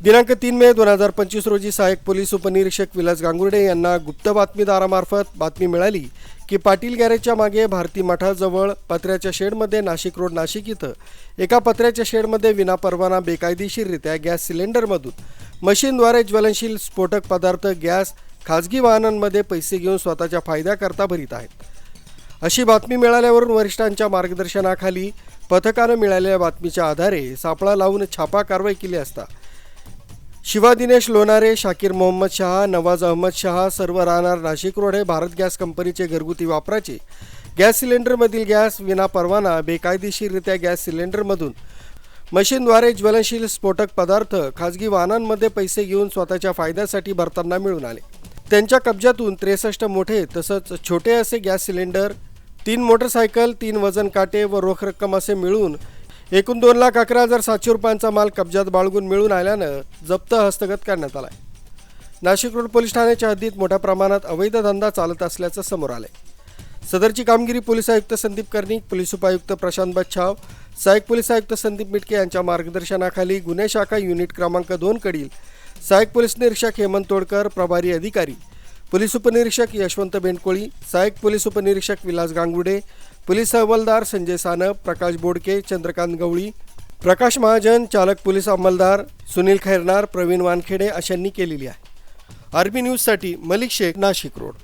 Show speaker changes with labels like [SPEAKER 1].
[SPEAKER 1] दिनांक तीन मे दोन हजार पंचवीस रोजी सहाय्यक पोलीस उपनिरीक्षक विलास गांगुर्डे यांना गुप्त बातमीदारामार्फत बातमी मिळाली की पाटील गॅरेजच्या मागे भारती मठाजवळ पत्र्याच्या शेडमध्ये नाशिक रोड नाशिक इथं एका पत्र्याच्या शेडमध्ये विनापरवाना बेकायदेशीररित्या गॅस सिलेंडरमधून मशीनद्वारे ज्वलनशील स्फोटक पदार्थ गॅस खाजगी वाहनांमध्ये पैसे घेऊन स्वतःच्या फायद्याकरता भरीत आहेत. अशी बातमी मिळाल्यावरून वरिष्ठांच्या मार्गदर्शनाखाली पथकानं मिळालेल्या बातमीच्या आधारे सापळा लावून छापा कारवाई केली असता शिवा दिनेश लोणारे शाकीर मोहम्मद शहा नवाज अहमद शहा सर्व राहणार नाशिक रोड हे भारत गॅस कंपनीचे घरगुती वापराचे. गॅस सिलेंडरमधील गॅस विना परवाना बेकायदेशीररित्या गॅस सिलेंडरमधून. मशीनद्वारे ज्वलनशील स्फोटक पदार्थ खाजगी वाहनांमध्ये पैसे घेऊन स्वतःच्या फायद्यासाठी भरताना मिळून आले. त्यांच्या कब्जातून त्रेसष्ट मोठे तसंच छोटे असे गॅस सिलेंडर तीन मोटरसायकल तीन वजन काटे व रोख रक्कम असे मिळून एकूण दोन लाख अकरा हजार सातशे रुपयांचा माल कब्जात बाळगून मिळून आल्यानं जप्त हस्तगत करण्यात आलाय. नाशिक रोड पोलीस ठाण्याच्या हद्दीत मोठ्या प्रमाणात अवैध धंदा चालत असल्याचं समोर आलंय. सदरची कामगिरी पोलीस आयुक्त संदीप कर्णिक पोलीस उपायुक्त प्रशांत बच्छाव सहाय्यक पोलीस आयुक्त संदीप मिटके यांच्या मार्गदर्शनाखाली गुन्हे शाखा युनिट क्रमांक दोन कडील सहाय्यक पोलीस निरीक्षक हेमंत तोडकर प्रभारी अधिकारी पोलीस उपनिरीक्षक यशवंत बेंडकोळी सहाय्यक पोलीस उपनिरीक्षक विलास गांगुडे पोलीस अंमलदार संजय सानप प्रकाश बोडके चंद्रकांत गवळी प्रकाश महाजन चालक पोलीस अंमलदार सुनील खैरनार प्रवीण वानखेडे अशांनी केलेली आहे. आर्मी न्यूजसाठी मलिक शेख नाशिक रोड.